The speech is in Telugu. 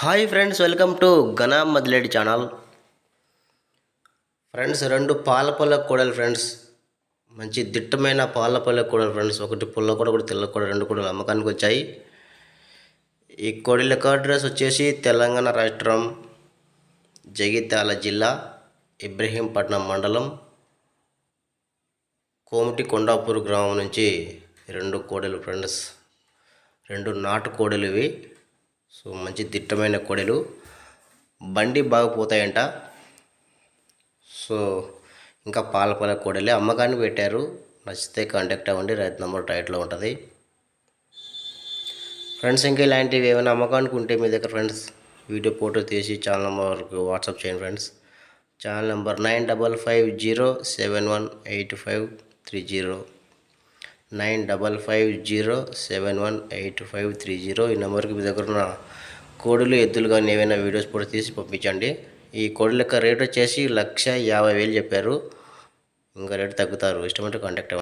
హాయ్ ఫ్రెండ్స్ వెల్కమ్ టు గనా మదిలేడి ఛానల్. ఫ్రెండ్స్ రెండు పాల పొల కూడలు ఫ్రెండ్స్. మంచి దిట్టమైన పాల పొల కూడలు ఫ్రెండ్స్. ఒకటి పుల్ల కూడా ఒకటి తెల్ల కూడా రెండు కూడా అమ్మకానికి వచ్చాయి. ఈ కోడిల అడ్రస్ వచ్చేసి తెలంగాణ రాష్ట్రం జగిత్యాల జిల్లా ఇబ్రహీంపట్నం మండలం కోమటి కొండాపూర్ గ్రామం నుంచి రెండు కోడలు ఫ్రెండ్స్. రెండు నాటు కోడలు ఇవి. సో మంచి దిట్టమైన కోడలు. బండి బాగా పోతాయంట సో ఇంకా పాల పాల కోడలే అమ్మకానికి పెట్టారు. నచ్చితే కాంటాక్ట్ అవ్వండి. రైతు నెంబర్ టైట్లో ఉంటుంది. ఫ్రెండ్స్ ఇంకా ఇలాంటివి ఏమైనా అమ్మకానికి ఉంటే మీ దగ్గర ఫ్రెండ్స్ వీడియో ఫోటో తీసి ఛానల్ నెంబర్కి వాట్సాప్ చేయండి friends. Channel number nine double five zero seven one eight five three zero. Nine double five zero seven one eight five three zero ఈ నెంబర్కి మీ దగ్గర ఉన్న కోడులు ఎద్దులు కానీ ఏవైనా వీడియోస్ కూడా తీసి పంపించండి. ఈ కోడుల యొక్క రేట్ వచ్చేసి లక్ష యాభై వేలు చెప్పారు. ఇంకా రేటు తగ్గుతారు. ఇష్టమంటే కాంటాక్ట్ అవ్వండి.